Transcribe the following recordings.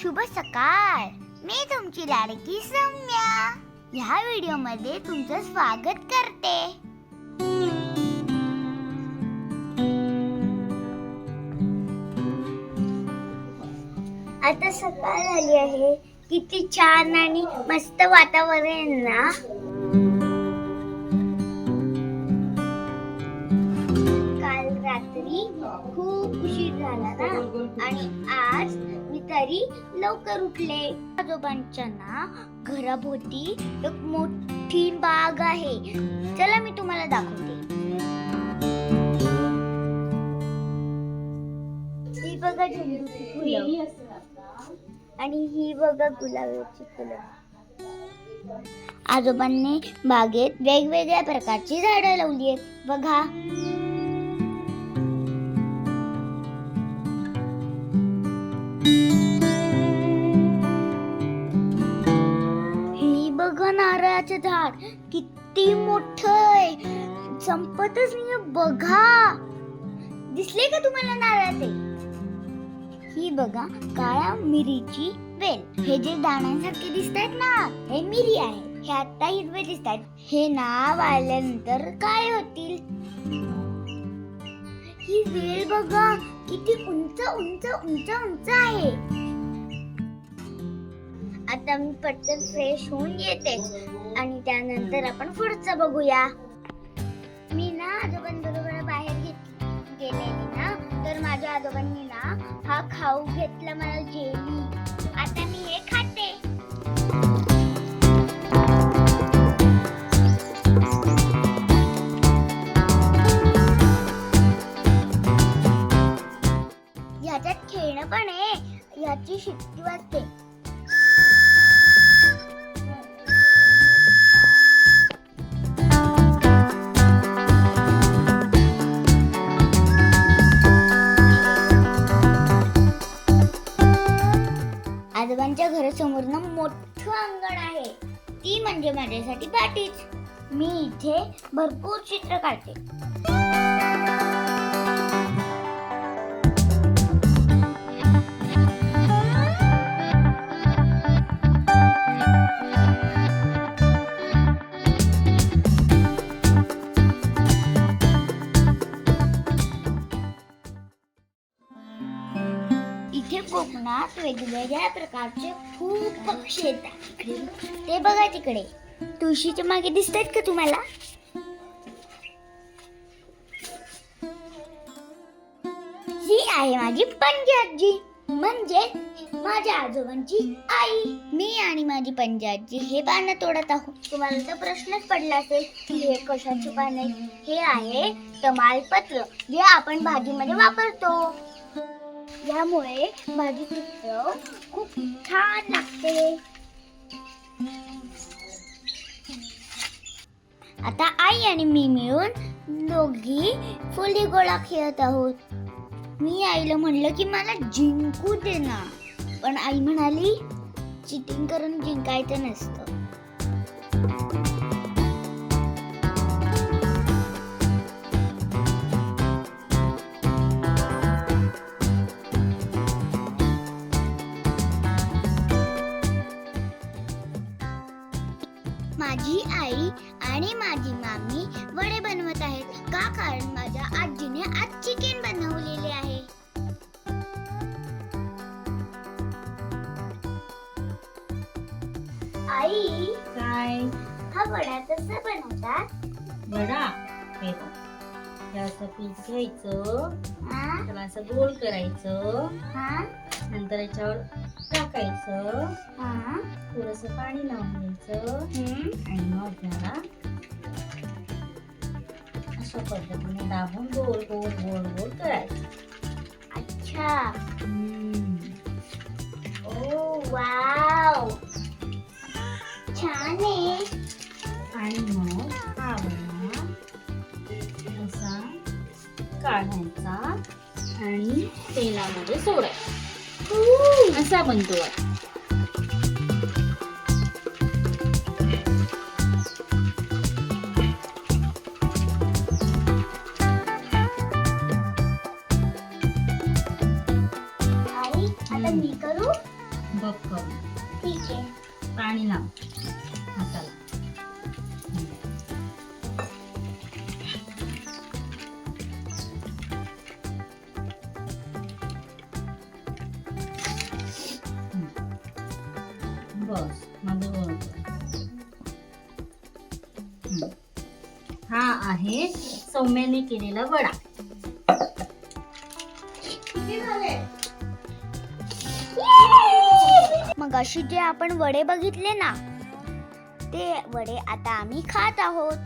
शुभ सकाळ. मी तुमची लाडकी सौम्या. ह्या व्हिडिओमध्ये तुमचं स्वागत करते. आता सकाळ झाली आहे. किती छान आणि मस्त वातावरण आहे ना? काल रात्री खूप उशीर झाला ना? आणि आज तरी लवकर उठले. आजोबांच्या ना घराभोवती एक मोठी बाग आहे. चला मी तुम्हाला दाखवते. ही बघा झेंडूची फुलं. आणि ही बघा गुलाबाची फुलं. आजोबांनी बागेत वेगवेगळ्या प्रकारची झाडं लावली आहेत. बघा. बघा नारळाचं झाड. किती मोठ आहे. संपतच नाही बघा. दिसले का तुम्हाला नारळाचे? ही बघा काळ्या मिरीची वेल. हे जे दाण्यांसारखे दिसत आहेत ना हे मिरी आहे. हे आता हिरवे दिसत आहेत हे ना वाळल्यानंतर काय होतील? ही वेल बघा. किती उंच उंच उंच उंच आहे. आता मी पटकन फ्रेश होऊन येते. आणि त्यानंतर आपण पुढचं बघूया. मी ना आजोबांबरोबर बाहेर घेत गेलेली ना तर माझ्या आजोबांनी ना हा खाऊ घेतला मला जेली आता मी हे खाते. ह्याच्यात खेळणं पण आहे. ह्याची शिट्टी वाजते. आजोबांच्या घरासमोर ना मोठं अंगण आहे. ती म्हणजे माझ्यासाठी पाठीच. मी इथे भरपूर चित्र काढते. कोकणात वेगवेगळ्या प्रकारचे खूप पक्षी येतात ते बघा तिकडे. तुळशीच्या मागे दिसतात का तुम्हाला? ही आहे माझी पंजी आजी. म्हणजे माझ्या आजोबांची आई. मी आणि माझी पंजी हे पानं तोडत आहोत. तुम्हाला तर प्रश्नच पडला असेल की हे कशाचे पान आहे? हे आहे तमालपत्र. जे आपण भाजीमध्ये वापरतो. यामुळे माझी चित्र खूप छान लागते. आता आई आणि मी मिळून दोघी फुली गोळा खेळत आहोत. मी आईला म्हणलं की मला जिंकू दे ना. पण आई म्हणाली चिटिंग करून जिंकायचं नसतं. माझी आई आणि माझी मामी वडे बनवत आहेत. का? कारण माझ्या आजीने आज चिकन बनवलेले आहे. आई काय? हा वडा कसा बनवतात वडा? हे बघ. हे असं पीठ घ्यायचं. हा? त्याला असं गोल करायचं. हा? नंतर याच्यावर टाकायचं. हा? थोडस पाणी लावून घ्यायचं. आणि मग त्याला अशा पद्धतीने दाबून गोल गोल गोल गोल करायचं अच्छा. ओ वाव छान आहे आणि मग हा असा काढायचा आणि तेलामध्ये सोडायचा. असा बनतो पाणी लाव. हाताला. बस माझं हा आहे सौम्याने केलेला वडा. झाले? मग अशी जे आपण वडे बघितले ना ते वडे आता आम्ही खात आहोत.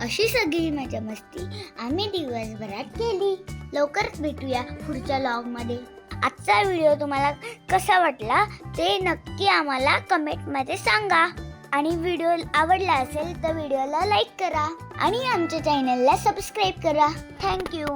अशी सगळी मजा मस्ती आम्ही दिवसभरात केली. लवकरच भेटूया पुढच्या लॉगमध्ये आजचा व्हिडिओ तुम्हाला कसा वाटला ते नक्की आम्हाला कमेंटमध्ये सांगा. आणि व्हिडिओ आवडला असेल तर व्हिडिओला लाईक करा. आणि आमच्या चॅनलला सबस्क्राईब करा. थँक्यू